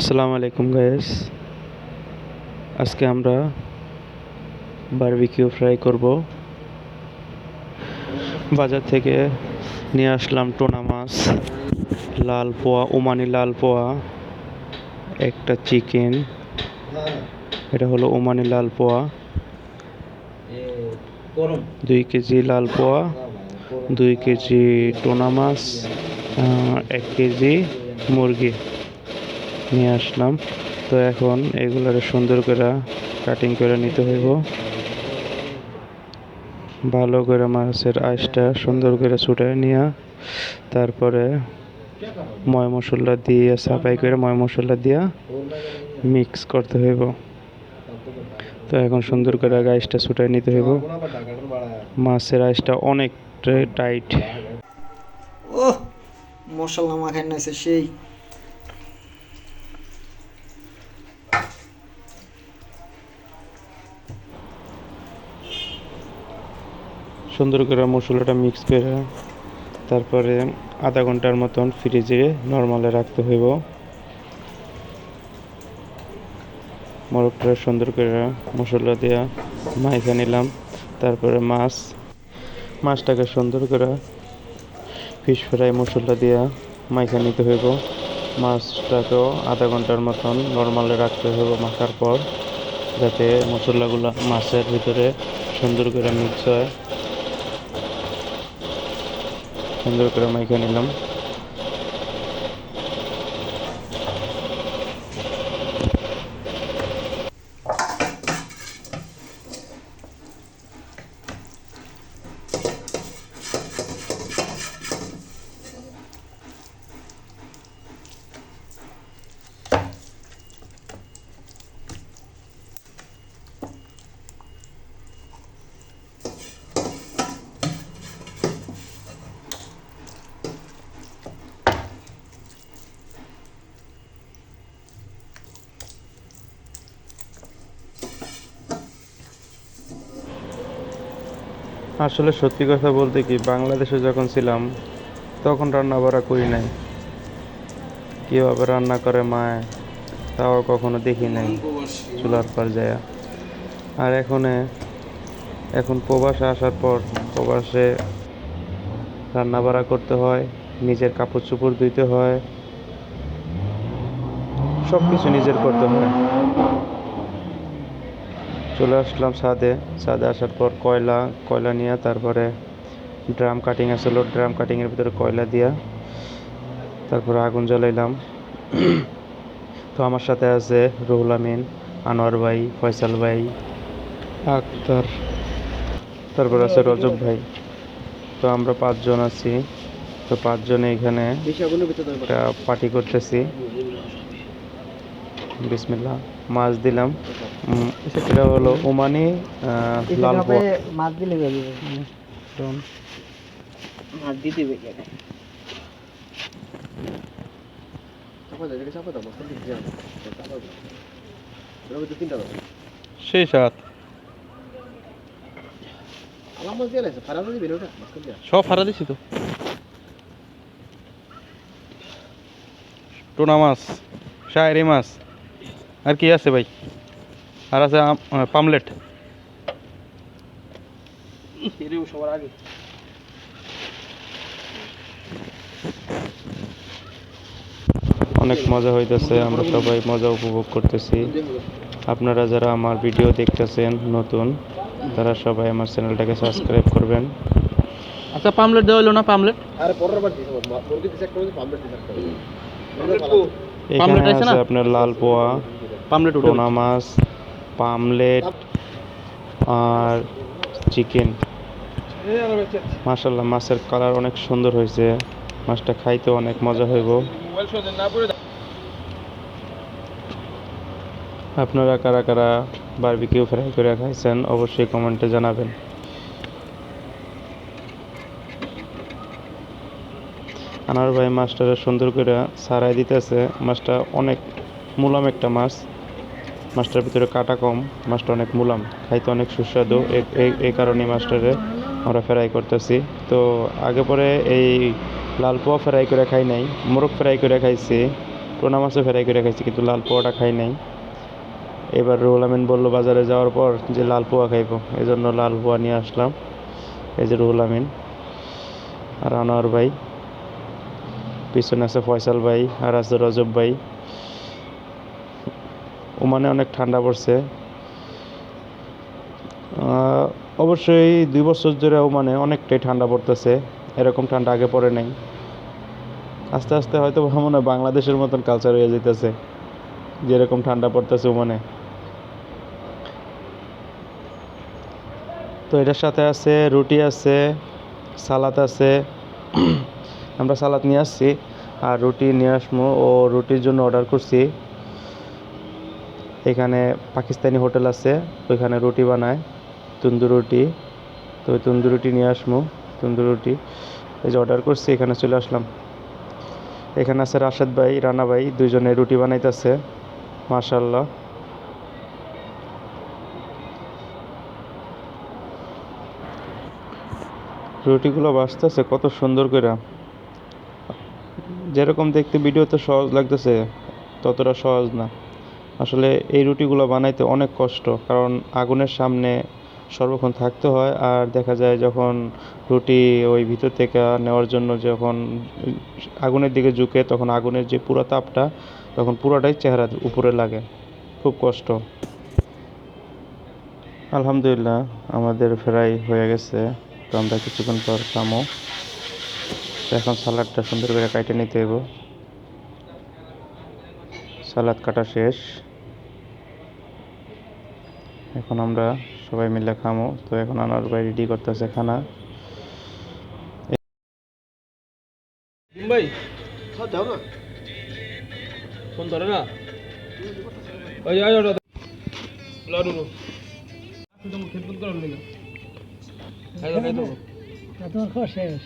আসসালামু আলাইকুম গাইস আজকে আমরা বারবিকিউ ফ্রাই করব। বাজার থেকে নিয়ে আসলাম টোনা মাছ, লাল পোয়া ওমানি লাল পোয়া, একটা চিকেন এটা হলো ওমানি লাল পোয়া। দুই কেজি লাল পোয়া, দুই কেজি টোনা মাছ এক কেজি মুরগি। নিয়ে আসলাম। তো এখন এগুলোর সুন্দর করে কাটিং করে নিতে হইব। ভালো করে মাছের আইসটা সুন্দর করে ছুটে নিয়ে তারপরে ময় মশলা দিয়ে, সাফাই করে ময় মশলা দিয়া মিক্স করতে হইব। তো এখন সুন্দর করে আইসটা ছুটে নিতে হইব। মাছের আইসটা অনেক টাইট ও মশলা মাখাই নাইছে সেই। সুন্দর করে মশলাটা মিক্স করে তারপরে আধা ঘণ্টার মতন ফ্রিজে নর্মালে রাখতে হইব। মোরগটা সুন্দর করে মশলা দেওয়া মাইখা নিলাম, তারপরে মাছ, মাছটাকে সুন্দর করে ফিশ ফ্রাই মশলা দিয়া মাইখা নিতে হইব। মাছটাকেও আধা ঘণ্টার মতন নর্মালে রাখতে হইব মাখার পর, যাতে মশলাগুলো মাছের ভিতরে সুন্দর করে মিক্স হয়। সুন্দর করে মাইখে আসলে সত্যি কথা বলতে কি, বাংলাদেশে যখন ছিলাম, তখন রান্না বাড়া করি নাই। কীভাবে রান্না করে মায়, তাও কখনো দেখি নাই, চুলার পর যায়। আর এখনে, এখন প্রবাসে আসার পর প্রবাসে রান্না বাড়া করতে হয়, নিজের কাপড় চোপড় ধুইতে হয় সব কিছু নিজের করতে হয়। চলে আসলাম ছাদে। ছাদে আসার পর কয়লা কয়লা নিয়ে তারপরে ড্রাম কাটিং আসলো ড্রাম কাটিংয়ের ভিতরে কয়লা দিয়া তারপরে আগুন জ্বালাইলাম। তো আমার সাথে আছে রুহুল আমিন আনোয়ার ভাই ফয়সাল ভাই আক্তার তারপর আছে রজব ভাই। তো আমরা পাঁচজন আছি। তো পাঁচজনে এখানে একটা পার্টি করতেছি। বিসমিল্লাহ মাছ দিলাম। এটা হলো ওমানি লাল মাছ দিলে মাছ দিতে হবে সেই সাত। সব ফারা দিছি তো। টোনা মাছ শায়েরি মাছ। আর কি আছে ভাই? আর আছে পামলেট। সবার আগে। অনেক মজা হইতেছে আমরা সবাই মজা উপভোগ করতেছি। আপনারা যারা আমার ভিডিও দেখতেছেন নতুন তারা সবাই আমার চ্যানেলটাকে সাবস্ক্রাইব করবেন। আচ্ছা পামলেট দেওয়া হলো না পামলেট? আরে পরের বার পামলেট পামলেট আছে আছে না? আপনার লাল পোয়া। পামলেট টোনা মাছ পামলেট আর চিকেন। মাশাল্লাহ মাছের কালার অনেক সুন্দর হয়েছে। মাছটা খাইতে অনেক মজা হইব। আপনারা কারা কারা বারবিকিউ ফ্রাই করে খাইছেন, অবশ্যই কমেন্টে জানাবেন। আনার ভাই মাছটা সুন্দর করে সারাই দিতেছে। মাছটা অনেক মুলাম একটা মাছ। মাছটার ভিতরে কাটা কম মাছটা অনেক মুলাম, খাইতে অনেক সুস্বাদু। এই কারণে মাছটারে আমরা ফ্রাই করতেছি। তো আগে পরে এই লাল পোয়া ফ্রাই করে খাই নাই, মোরগ ফ্রাই করে খাইছি, টোনা মাছও ফ্রাই করে খাইছি, কিন্তু লাল পোয়াটা খাই নাই। এবার রুহুল আমিন বলল, বাজারে যাওয়ার পর যে লাল পোয়া খাইবো এই জন্য লাল পোয়া নিয়ে আসলাম। এই যে রুহুল আমিন, আর আনোয়ার ভাই, পিছনে আছে ফয়সাল ভাই, আর আছে রজব ভাই। ওমানে অনেক ঠান্ডা পড়ছে। অবশ্যই দুই বছর ধরে ওমানে অনেকটাই ঠান্ডা পড়তেছে, এরকম ঠান্ডা আগে পড়ে নেই। আস্তে আস্তে হয়তো মনে হয় বাংলাদেশের মতন কালচার হয়ে যেতেছে যেরকম ঠান্ডা পড়তেছে ওমানে। তো এটার সাথে আছে, রুটি আছে, সালাদ আছে। আমরা সালাদ নিয়ে আসছি, আর রুটি নিয়ে আসব ও রুটির জন্য অর্ডার করছি। এখানে পাকিস্তানি হোটেল আছে, ওইখানে রুটি বানায়, তন্দুর রুটি। তো তন্দুর রুটি নিয়ে আসব তন্দুর রুটি। এই যে অর্ডার করছি, এখানে চলে আসলাম। এখানে আছে রাশেদ ভাই, রানা ভাই, দুইজনে রুটি বানাইতেছে মাশাল্লাহ রুটিগুলো বাঁচতেছে কত সুন্দর করে যেরকম দেখতে ভিডিওতে সহজ লাগতেছে, ততটা সহজ না। আসলে এই রুটিগুলো বানাইতে অনেক কষ্ট, কারণ আগুনের সামনে সর্বক্ষণ থাকতে হয় আর দেখা যায় যখন রুটি ওই ভিতর থেকে নেওয়ার জন্য যখন আগুনের দিকে ঝুঁকে তখন আগুনের যে পুরো তাপটা তখন পুরোটাই চেহারার উপরে লাগে। খুব কষ্ট। আলহামদুলিল্লাহ, আমাদের ফ্রাই হয়ে গেছে। তো আমরা কিছুক্ষণ পর খামো। এখন সালাডটা সুন্দর করে কাটে নিতে হইব। সালাদ কাটা শেষ। এখন আমরা সবাই মিলে খামো। তো এখন আনার ভাই রেডি করতেছে খানা। ভাই? হ্যাঁ যাও না ফোন ধরে না? ওই আয় ওটা লাডু লো। খেদমত করার লেগে খাই দাও খাই দাও। তোমার খাওয়া শেষ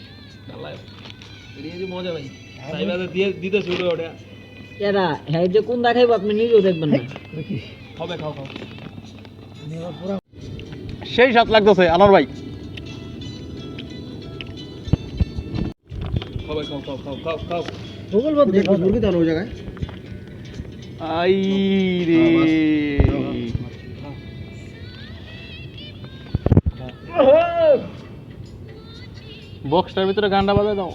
যে মজা ভাই সাইবাদে দিয়ে দিতে শুরু ওটা এরা হ্যাঁ যে কোন দেখাইবো আপনি নিজেও দেখবেন না। হবে খাও খাও। সেই স্বাদ লাগতেছে আনার ভাই। আই রে। বক্সটার ভিতরে গানটা বাজায় দাও।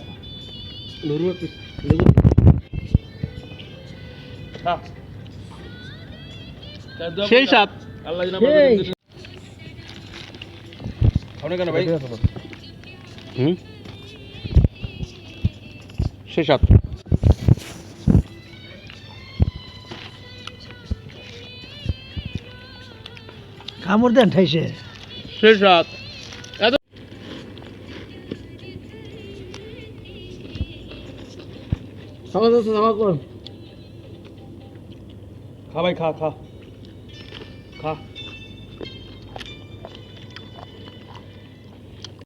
সেই সাত। আল্লাহ জানা আপনি কেন ভাই? হুম? সেই সাত। কামড় দেন ঠাইছে সাত। খাওয়া খা খা। খা খা